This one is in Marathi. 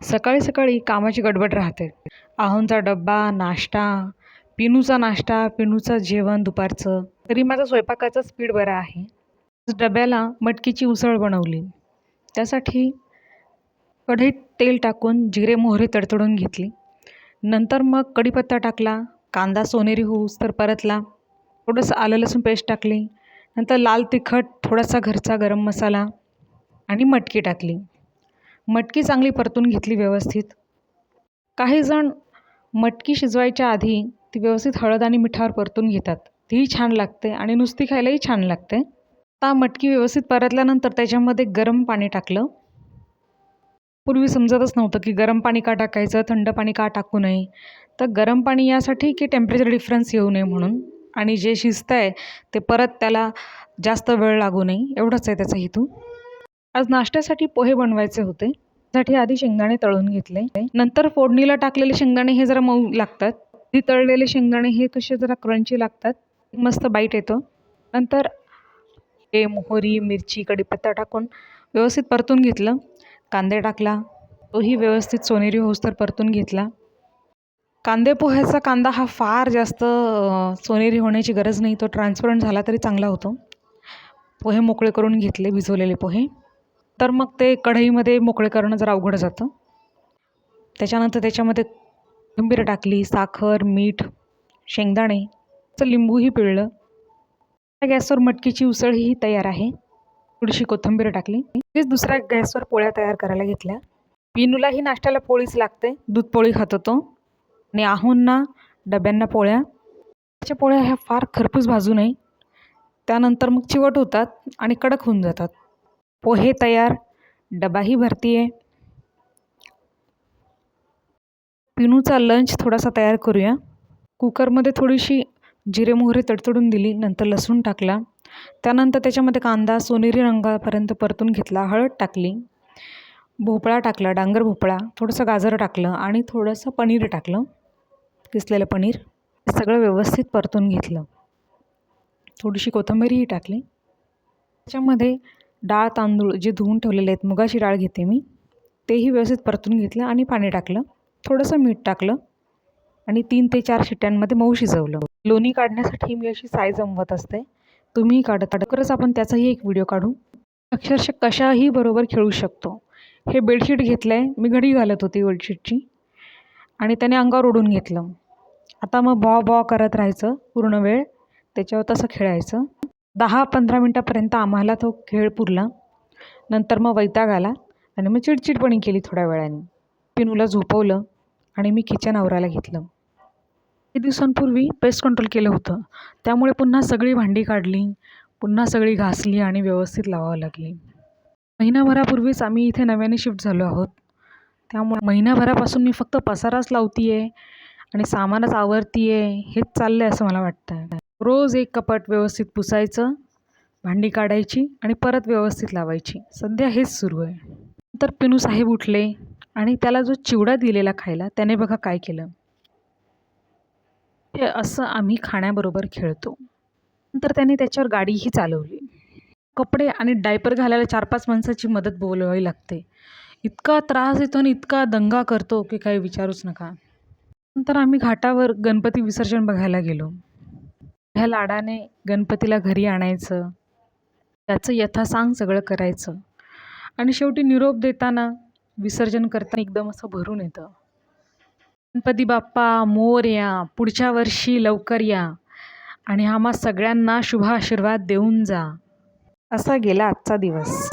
सकाळी सकाळी कामाची गडबड राहते. आहोंचा डब्बा नाश्ता पिनूचा नाश्ता पिनूचं जेवण दुपारचं. तरी माझा स्वयंपाकाचा स्पीड बरा आहे. डब्याला मटकीची उसळ बनवली. त्यासाठी कढईत तेल टाकून जिरे मोहरी तडतडून घेतली. नंतर मग कढीपत्ता टाकला कांदा सोनेरी होऊस्तर परतला. थोडंसं आलं लसूण पेस्ट टाकली. नंतर लाल तिखट थोडासा घरचा गरम मसाला आणि मटकी टाकली. मटकी चांगली परतून घेतली व्यवस्थित. काही जण मटकी शिजवायच्या आधी ती व्यवस्थित हळद आणि मिठावर परतून घेतात. तीही छान लागते आणि नुसती खायलाही छान लागते. आता मटकी व्यवस्थित परतल्यानंतर त्याच्यामध्ये गरम पाणी टाकलं. पूर्वी समजतच नव्हतं की गरम पाणी का टाकायचं थंड पाणी का टाकू नये. तर गरम पाणी यासाठी की टेम्परेचर डिफरन्स येऊ नये म्हणून. आणि जे शिजतं आहे ते परत त्याला जास्त वेळ लागू नये. एवढंच आहे त्याचा हेतू. आज नाश्त्यासाठी पोहे बनवायचे होते. त्यासाठी आधी शेंगदाणे तळून घेतले. नंतर फोडणीला टाकलेले शेंगदाणे हे जरा मऊ लागतात. ती तळलेले शेंगदाणे हे कसे जरा क्रंची लागतात. मस्त बाईट येतो. नंतर हे मोहरी मिरची कढीपत्ता टाकून व्यवस्थित परतून घेतलं. कांदे टाकला. तोही व्यवस्थित सोनेरी होस्तर परतून घेतला. कांदे पोह्याचा कांदा हा फार जास्त सोनेरी होण्याची गरज नाही. तो ट्रान्सपरंट झाला तरी चांगला होतो. पोहे मोकळे करून घेतले भिजवलेले पोहे. तर मग ते कढईमध्ये मोकळे करणं जरा अवघड जातं. त्याच्यानंतर त्याच्यामध्ये कोथिंबीर टाकली साखर मीठ शेंगदाणे तर लिंबूही पिळलं. त्या गॅसवर मटकीची उसळ ही तयार आहे. थोडीशी कोथिंबीर टाकली. तेच दुसऱ्या गॅसवर पोळ्या तयार करायला घेतल्या. पिनूलाही नाश्त्याला पोळीच लागते. दूध पोळी खातो तो. आणि आहोंना डब्यांना पोळ्या. त्याच्या पोळ्या ह्या फार खरपूस भाजू नये. त्यानंतर मग चिवट होतात आणि कडक होऊन जातात. पोहे तयार डबाही भरती आहे पिनूचा लंच थोडासा तयार करूया. कुकरमध्ये थोडीशी जिरे मोहरी तडतडून दिली नंतर लसूण टाकला. त्यानंतर त्याच्यामध्ये कांदा सोनेरी रंगापर्यंत परतून घेतला हळद टाकली. भोपळा टाकला डांगर भोपळा थोडंसं गाजर टाकलं आणि थोडंसं पनीर टाकलं. किसलेलं पनीर सगळं व्यवस्थित परतून घेतलं. थोडीशी कोथिंबीरही टाकली. त्याच्यामध्ये डाळ तांदूळ जे धुवून ठेवलेले आहेत मुगाची डाळ घेते मी. तेही व्यवस्थित परतून घेतलं आणि पाणी टाकलं. थोडंसं मीठ टाकलं आणि तीन ते चार शिट्ट्यांमध्ये मऊ शिजवलं. लोणी काढण्यासाठी मी अशी साय जमवत असते. तुम्हीही काढत लवकरच आपण त्याचाही एक व्हिडिओ काढू. अक्षरशः कशाही बरोबर खेळू शकतो. हे बेडशीट घेतलं आहे मी घडी घालत होती बेडशीटची आणि त्याने अंगावर ओढून घेतलं. आता मग बॉ बॉ करत राहायचं. पूर्ण वेळ. त्याच्यावर तसं खेळायचं. दहा पंधरा मिनटापर्यंत आम्हाला तो खेळ पुरला. नंतर मग वैताग आला आणि मग चिडचिडपणी केली थोड्या वेळाने. पिनूला झोपवलं आणि मी किचन आवरायला घेतलं. काही दिवसांपूर्वी पेस्ट कंट्रोल केलं होतं. त्यामुळे पुन्हा सगळी भांडी काढली पुन्हा सगळी घासली आणि व्यवस्थित लावावं लागली. महिनाभरापूर्वीच आम्ही इथे नव्याने शिफ्ट झालो आहोत. त्यामुळे महिनाभरापासून मी फक्त पसाराच लावते आहे आणि सामानच आवरती आहे हेच चाललं आहे असं मला वाटतं आहे रोज एक कपाट व्यवस्थित पुसायचं भांडी काढायची आणि परत व्यवस्थित लावायची. सध्या हेच सुरू आहे. नंतर पिनू साहेब उठले आणि त्याला जो चिवडा दिलेला खायला त्याने बघा काय केलं. हे असं आम्ही खाण्याबरोबर खेळतो. नंतर त्याने त्याच्यावर गाडीही चालवली. कपडे आणि डायपर घालायला चार पाच माणसाची मदत बोलवावी लागते. इतका त्रास येतो आणि इतका दंगा करतो की काही विचारूच नका. नंतर आम्ही घाटावर गणपती विसर्जन बघायला गेलो. ह्या लाडाने गणपतीला घरी आणायचं. त्याचं यथासांग सगळं करायचं. आणि शेवटी निरोप देताना विसर्जन करताना एकदम असं भरून येतं. गणपती बाप्पा मोर या पुढच्या वर्षी लवकर या. आणि आम्हा सगळ्यांना शुभ आशीर्वाद देऊन जा. असा गेला आजचा दिवस.